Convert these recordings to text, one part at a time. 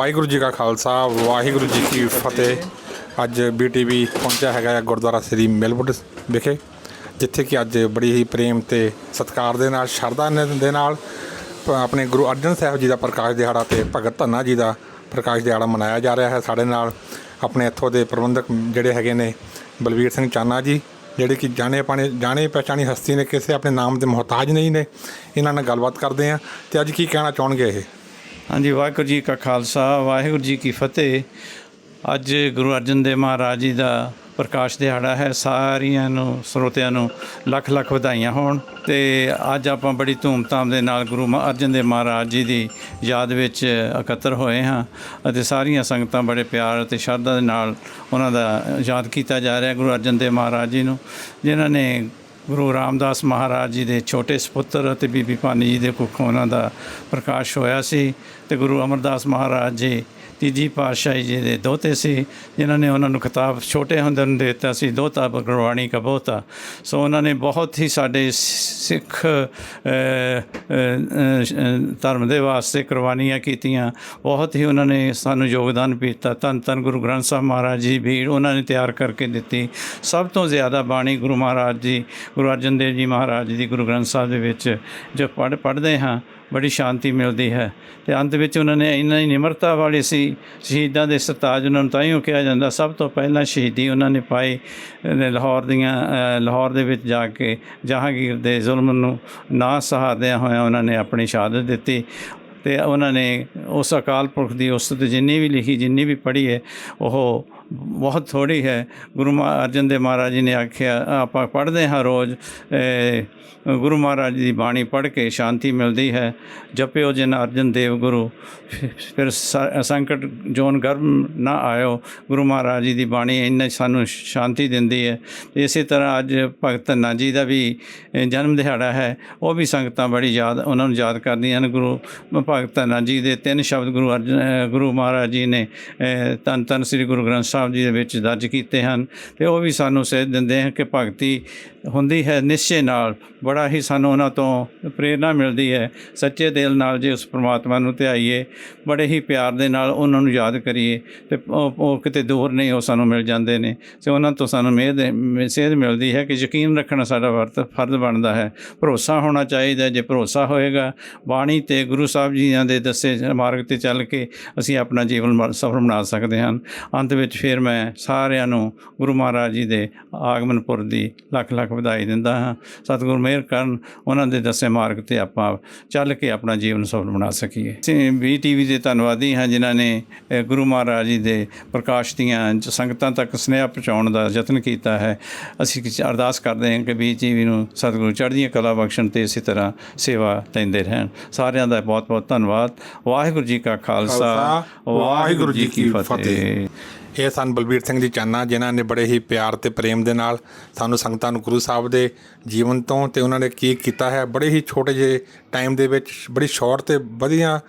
ਵਾਹਿਗੁਰੂ ਜੀ ਕਾ ਖਾਲਸਾ, ਵਾਹਿਗੁਰੂ ਜੀ ਕੀ ਫਤਿਹ। ਅੱਜ ਬੀਟੀਵੀ ਪਹੁੰਚਿਆ ਹੈਗਾ ਹੈ ਗੁਰਦੁਆਰਾ ਸ੍ਰੀ ਮਿਲਵੁੱਡ ਵਿਖੇ, ਜਿੱਥੇ ਕਿ ਅੱਜ ਬੜੀ ਹੀ ਪ੍ਰੇਮ ਤੇ ਸਤਿਕਾਰ ਦੇ ਨਾਲ, ਸ਼ਰਧਾ ਨ- ਦੇ ਨਾਲ ਪ- ਆਪਣੇ ਗੁਰੂ ਅਰਜਨ ਸਾਹਿਬ ਜੀ ਦਾ ਪ੍ਰਕਾਸ਼ ਦਿਹਾੜਾ ਤੇ ਭਗਤ ਧੰਨਾ ਜੀ ਦਾ ਪ੍ਰਕਾਸ਼ ਦਿਹਾੜਾ ਮਨਾਇਆ ਜਾ ਰਿਹਾ ਹੈ ਸਾਡੇ ਨਾਲ। ਆਪਣੇ ਇੱਥੋਂ ਦੇ ਪ੍ਰਬੰਧਕ ਜਿਹੜੇ ਹੈਗੇ ਨੇ, ਬਲਵੀਰ ਸਿੰਘ ਚਾਨਾ ਜੀ, ਜਿਹੜੇ ਕਿ ਜਾਣੇ ਪਾਣੇ, ਜਾਣੇ ਪਛਾਣੀ ਹਸਤੀ ਨੇ, ਕਿਸੇ ਆਪਣੇ ਨਾਮ ਦੇ ਮੁਹਤਾਜ ਨਹੀਂ ਨੇ, ਇਹਨਾਂ ਨਾਲ ਗੱਲਬਾਤ ਕਰਦੇ ਆ ਤੇ ਅੱਜ ਕੀ ਕਹਿਣਾ ਚਾਹਣਗੇ ਇਹ? ਹਾਂਜੀ, ਵਾਹਿਗੁਰੂ ਜੀ ਕਾ ਖਾਲਸਾ, ਵਾਹਿਗੁਰੂ ਜੀ ਕੀ ਫਤਿਹ। ਅੱਜ ਗੁਰੂ ਅਰਜਨ ਦੇਵ ਮਹਾਰਾਜ ਜੀ ਦਾ ਪ੍ਰਕਾਸ਼ ਦਿਹਾੜਾ ਹੈ। ਸਾਰਿਆਂ ਨੂੰ, ਸਰੋਤਿਆਂ ਨੂੰ ਲੱਖ ਲੱਖ ਵਧਾਈਆਂ ਹੋਣ ਤੇ ਅੱਜ ਆਪਾਂ ਬੜੀ ਧੂਮਧਾਮ ਦੇ ਨਾਲ ਗੁਰੂ ਮ- ਅਰਜਨ ਦੇਵ ਮਹਾਰਾਜ ਜੀ ਦੀ ਯਾਦ ਵਿੱਚ ਇਕੱਤਰ ਹੋਏ ਹਾਂ ਅਤੇ ਸਾਰੀਆਂ ਸੰਗਤਾਂ ਬੜੇ ਪਿਆਰ ਅਤੇ ਸ਼ਰਧਾ ਦੇ ਨਾਲ ਉਹਨਾਂ ਦਾ ਯਾਦ ਕੀਤਾ ਜਾ ਰਿਹਾ ਗੁਰੂ ਅਰਜਨ ਦੇਵ ਮਹਾਰਾਜ ਜੀ ਨੂੰ, ਜਿਨ੍ਹਾਂ ਨੇ ਗੁਰੂ ਰਾਮਦਾਸ ਮਹਾਰਾਜ ਜੀ ਦੇ ਛੋਟੇ ਸੁਪੁੱਤਰ ਅਤੇ ਬੀਬੀ ਭਾਨੀ ਜੀ ਦੇ ਕੁੱਖੋਂ ਉਹਨਾਂ ਦਾ ਪ੍ਰਕਾਸ਼ ਹੋਇਆ ਸੀ ਤੇ ਗੁਰੂ ਅਮਰਦਾਸ ਮਹਾਰਾਜ ਜੀ ਤੀਜੀ ਪਾਤਸ਼ਾਹੀ ਜੀ ਦੇ ਦੋਤੇ ਸੀ, ਜਿਨ੍ਹਾਂ ਨੇ ਉਹਨਾਂ ਨੂੰ ਖਿਤਾਬ ਛੋਟੇ ਹੁੰਦੇ ਨੂੰ ਦੇ ਦਿੱਤਾ ਸੀ, ਦੋਤਾ ਗੁਰਬਾਣੀ ਕਾ ਬਹੁਤਾ। ਸੋ ਉਹਨਾਂ ਨੇ ਬਹੁਤ ਹੀ ਸਾਡੇ ਸਿੱਖ ਧਰਮ ਦੇ ਵਾਸਤੇ ਕੁਰਬਾਨੀਆਂ ਕੀਤੀਆਂ। ਬਹੁਤ ਹੀ ਉਹਨਾਂ ਨੇ ਸਾਨੂੰ ਯੋਗਦਾਨ ਦਿੱਤਾ। ਧੰਨ ਧੰਨ ਗੁਰੂ ਗ੍ਰੰਥ ਸਾਹਿਬ ਮਹਾਰਾਜ ਜੀ ਵੀ ਉਹਨਾਂ ਨੇ ਤਿਆਰ ਕਰਕੇ ਦਿੱਤੀ। ਸਭ ਤੋਂ ਜ਼ਿਆਦਾ ਬਾਣੀ ਗੁਰੂ ਮਹਾਰਾਜ ਜੀ, ਗੁਰੂ ਅਰਜਨ ਦੇਵ ਜੀ ਮਹਾਰਾਜ ਜੀ ਦੀ ਗੁਰੂ ਗ੍ਰੰਥ ਸਾਹਿਬ ਦੇ ਵਿੱਚ ਜੋ ਪੜ੍ਹ, ਪੜ੍ਹਦੇ ਹਾਂ ਬੜੀ ਸ਼ਾਂਤੀ ਮਿਲਦੀ ਹੈ। ਤੇ ਅੰਤ ਵਿੱਚ ਉਹਨਾਂ ਨੇ ਇੰਨਾ ਹੀ ਨਿਮਰਤਾ ਵਾਲੇ ਸੀ, ਸ਼ਹੀਦਾਂ ਦੇ ਸਰਤਾਜ ਉਹਨਾਂ ਨੂੰ ਤਾਂ ਹੀ ਕਿਹਾ ਜਾਂਦਾ, ਸਭ ਤੋਂ ਪਹਿਲਾਂ ਸ਼ਹੀਦੀ ਉਹਨਾਂ ਨੇ ਪਾਈ ਲਾਹੌਰ ਦੀਆਂ ਲਾਹੌਰ ਦੇ ਵਿੱਚ ਜਾ ਕੇ ਜਹਾਂਗੀਰ ਦੇ ਜ਼ੁਲਮ ਨੂੰ ਨਾ ਸਹਾਰਦਿਆਂ ਹੋਇਆਂ ਉਹਨਾਂ ਨੇ ਆਪਣੀ ਸ਼ਹਾਦਤ ਦਿੱਤੀ। ਤੇ ਉਹਨਾਂ ਨੇ ਉਸ ਅਕਾਲ ਪੁਰਖ ਦੀ ਉਸਤ ਜਿੰਨੀ ਵੀ ਲਿਖੀ, ਜਿੰਨੀ ਵੀ ਪੜ੍ਹੀ ਹੈ, ਉਹ ਬਹੁਤ ਥੋੜੀ ਹੈ। ਗੁਰੂ ਮਹਾ- ਅਰਜਨ ਦੇਵ ਮਹਾਰਾਜ ਜੀ ਨੇ ਆਖਿਆ ਆਪਾਂ ਪੜ੍ਹਦੇ ਹਾਂ ਰੋਜ਼ ਗੁਰੂ ਮਹਾਰਾਜ ਦੀ ਬਾਣੀ ਪੜ੍ਹ ਕੇ ਸ਼ਾਂਤੀ ਮਿਲਦੀ ਹੈ। ਜਪਿਓ ਜਿਨ ਅਰਜਨ ਦੇਵ ਗੁਰੂ। ਫਿਰ ਸ- ਸੰਕਟ ਜੋਨ ਗਰਭ ਨਾ ਆਇਓ। ਗੁਰੂ ਮਹਾਰਾਜ ਜੀ ਦੀ ਬਾਣੀ ਇੰਨਾ ਸਾਨੂੰ ਸ਼ਾਂਤੀ ਦਿੰਦੀ ਹੈ। ਇਸੇ ਤਰ੍ਹਾਂ ਅੱਜ ਭਗਤ ਧੰਨਾ ਜੀ ਦਾ ਵੀ ਜਨਮ ਦਿਹਾੜਾ ਹੈ। ਉਹ ਵੀ ਸੰਗਤਾਂ ਬੜੀ ਯਾਦ ਉਹਨਾਂ ਨੂੰ ਯਾਦ ਕਰਦੀਆਂ ਹਨ। ਗੁਰੂ ਭਗਤ ਧੰਨਾ ਜੀ ਦੇ ਤਿੰਨ ਸ਼ਬਦ ਗੁਰੂ ਅਰਜਨ ਗੁਰੂ ਮਹਾਰਾਜ ਜੀ ਨੇ ਅਹ, ਧੰਨ ਧੰਨ ਸ੍ਰੀ ਗੁਰੂ ਗ੍ਰੰਥ ਸਾਹਿਬ ਜੀ ਦੇ ਵਿੱਚ ਦਰਜ ਕੀਤੇ ਹਨ ਤੇ ਉਹ ਵੀ ਸਾਨੂੰ ਸੇਧ ਦਿੰਦੇ ਹਨ ਕਿ ਭਗਤੀ ਹੁੰਦੀ ਹੈ, ਨਿਸ਼ਚੇ ਨਾਲ। ਬੜਾ ਹੀ ਸਾਨੂੰ ਉਹਨਾਂ ਤੋਂ ਪ੍ਰੇਰਣਾ ਮਿਲਦੀ ਹੈ। ਸੱਚੇ ਦਿਲ ਨਾਲ ਜੇ ਉਸ ਪ੍ਰਮਾਤਮਾ ਨੂੰ ਧਿਆਈਏ, ਬੜੇ ਹੀ ਪਿਆਰ ਦੇ ਨਾਲ ਉਹਨਾਂ ਨੂੰ ਯਾਦ ਕਰੀਏ, ਤੇ ਉਹ ਉਹ ਕਿਤੇ ਦੂਰ ਨਹੀਂ ਉਹ ਸਾਨੂੰ ਮਿਲ ਜਾਂਦੇ ਨੇ। ਤੇ ਉਹਨਾਂ ਤੋਂ ਸਾਨੂੰ ਮੇਦ ਸੇਧ ਮਿਲਦੀ ਹੈ ਕਿ ਯਕੀਨ ਰੱਖਣਾ ਸਾਡਾ ਵਰਤ, ਫਰਜ਼ ਬਣਦਾ ਹੈ। ਭਰੋਸਾ ਹੋਣਾ ਚਾਹੀਦਾ ਜੇ ਭਰੋਸਾ ਹੋਏਗਾ, ਬਾਣੀ ਤੇ ਗੁਰੂ ਸਾਹਿਬ ਜੀਆਂ ਦੇ ਦੱਸੇ ਮਾਰਗ ਤੇ ਚੱਲ ਕੇ ਅਸੀਂ ਆਪਣਾ ਜੀਵਨ ਮ- ਸਫਲ ਬਣਾ ਸਕਦੇ ਹਾਂ। ਅੰਤ ਵਿੱਚ ਫਿਰ ਮੈਂ ਸਾਰਿਆਂ ਨੂੰ ਗੁਰੂ ਮਹਾਰਾਜ ਜੀ ਦੇ ਆਗਮਨ ਪੁਰਬ ਦੀ ਲੱਖ ਲੱਖ ਵਧਾਈ ਦਿੰਦਾ ਹਾਂ। ਸਤਿਗੁਰੂ ਮਿਹਰ ਕਰਨ ਉਹਨਾਂ ਦੇ ਦੱਸੇ ਮਾਰਗ ਤੇ ਆਪਾਂ ਚੱਲ ਕੇ ਆਪਣਾ ਜੀਵਨ ਸਫਲ ਬਣਾ ਸਕੀਏ। ਅਸੀਂ ਵੀ ਟੀਵੀ ਦੇ ਧੰਨਵਾਦੀ ਹਾਂ ਜਿਨ੍ਹਾਂ ਨੇ ਗੁਰੂ ਮਹਾਰਾਜ ਜੀ ਦੇ ਪ੍ਰਕਾਸ਼ ਦੀਆਂ ਸੰਗਤਾਂ ਤੱਕ ਸੁਨੇਹਾ ਪਹੁੰਚਾਉਣ ਦਾ ਯਤਨ ਕੀਤਾ ਹੈ। ਅਸੀਂ ਅਰਦਾਸ ਕਰਦੇ ਹਾਂ ਕਿ ਵੀ ਟੀਵੀ ਨੂੰ ਸਤਿਗੁਰੂ ਚੜ੍ਹਦੀਆਂ ਕਲਾ ਬਖਸ਼ਣ ਤੇ ਇਸੇ ਤਰ੍ਹਾਂ ਸੇਵਾ ਲੈਂਦੇ ਰਹਿਣ। ਸਾਰਿਆਂ ਦਾ ਬਹੁਤ ਬਹੁਤ ਧੰਨਵਾਦ। ਵਾਹਿਗੁਰੂ ਜੀ ਕਾ ਖਾਲਸਾ ਵਾਹਿਗੁਰੂ ਜੀ ਕੀ ਫਤਿਹ। ਇਹ ਸਨ ਬਲਬੀਰ ਸਿੰਘ ਜੀ ਚਾਨਾ ਜਿਨ੍ਹਾਂ ਨੇ ਬੜੇ ਹੀ ਪਿਆਰ ਤੇ ਪ੍ਰੇਮ ਦੇ ਨਾਲ ਸਾਨੂੰ ਸੰਗਤਾਂ ਨੂੰ ਗੁਰੂ ਸਾਹਿਬ ਦੇ ਜੀਵਨ ਤੋਂ ਤੇ ਉਹਨਾਂ ਨੇ ਕੀ ਕੀਤਾ ਹੈ, ਬੜੇ ਹੀ ਛੋਟੇ ਜਿਹੇ ਟਾਈਮ ਦੇ ਵਿੱਚ, ਬੜੀ ਸ਼ਾਰਟ ਤੇ ਵਧੀਆ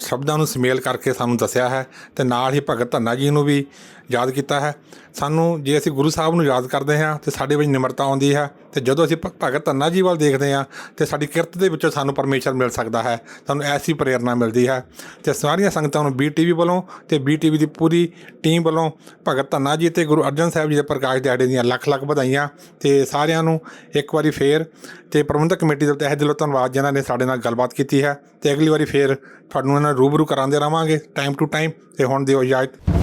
ਸ਼ਬਦਾਂ ਨੂੰ ਸਮੇਲ ਕਰਕੇ ਸਾਨੂੰ ਦੱਸਿਆ ਹੈ ਤੇ ਨਾਲ ਹੀ ਭਗਤ ਧੰਨਾ ਜੀ ਨੂੰ ਵੀ ਯਾਦ ਕੀਤਾ ਹੈ। ਸਾਨੂੰ ਜੇ ਅਸੀਂ ਗੁਰੂ ਸਾਹਿਬ ਨੂੰ ਯਾਦ ਕਰਦੇ ਹਾਂ ਤੇ ਸਾਡੇ ਵਿੱਚ ਨਿਮਰਤਾ ਆਉਂਦੀ ਹੈ ਤੇ ਜਦੋਂ ਅਸੀਂ ਭਗਤ ਧੰਨਾ ਜੀ ਵੱਲ ਦੇਖਦੇ ਹਾਂ ਤੇ ਸਾਡੀ ਕਿਰਤ ਦੇ ਵਿੱਚੋਂ ਸਾਨੂੰ ਪਰਮੇਸ਼ਰ ਮਿਲ ਸਕਦਾ ਹੈ, ਸਾਨੂੰ ਐਸੀ ਪ੍ਰੇਰਣਾ ਮਿਲਦੀ ਹੈ। ਤੇ ਸਾਰੀਆਂ ਸੰਗਤਾਂ ਨੂੰ ਬੀਟੀਵੀ ਵੱਲੋਂ ਤੇ ਬੀਟੀਵੀ ਦੀ ਪੂਰੀ ਟੀਮ ਵੱਲੋਂ ਭਗਤ ਧੰਨਾ ਜੀ ਤੇ ਗੁਰੂ ਅਰਜਨ ਸਾਹਿਬ ਜੀ ਦੇ ਪ੍ਰਕਾਸ਼ ਦਿਹਾੜੇ ਦੀਆਂ ਲੱਖ ਲੱਖ ਵਧਾਈਆਂ ਤੇ ਸਾਰਿਆਂ ਨੂੰ ਇੱਕ ਵਾਰੀ ਫੇਰ ਤੇ ਪ੍ਰਬੰਧਕ ਕਮੇਟੀ ਦੇ ਤਹਿ ਦਿਲੋਂ ਧੰਨਵਾਦ ਜਿਨ੍ਹਾਂ ਨੇ ਸਾਡੇ ਨਾਲ ਗੱਲਬਾਤ ਕੀਤੀ ਹੈ ਤੇ ਅਗਲੀ ਵਾਰੀ ਫੇਰ ਤੁਹਾਨੂੰ ਇਹਨਾਂ ਨੂੰ ਰੂਬਰੂ ਕਰਾਉਂਦੇ ਰਵਾਂਗੇ ਟਾਈਮ ਟੂ ਟਾਈਮ ਤੇ ਹੁਣ ਦਿਓ ਇਜਾਜ਼ਤ।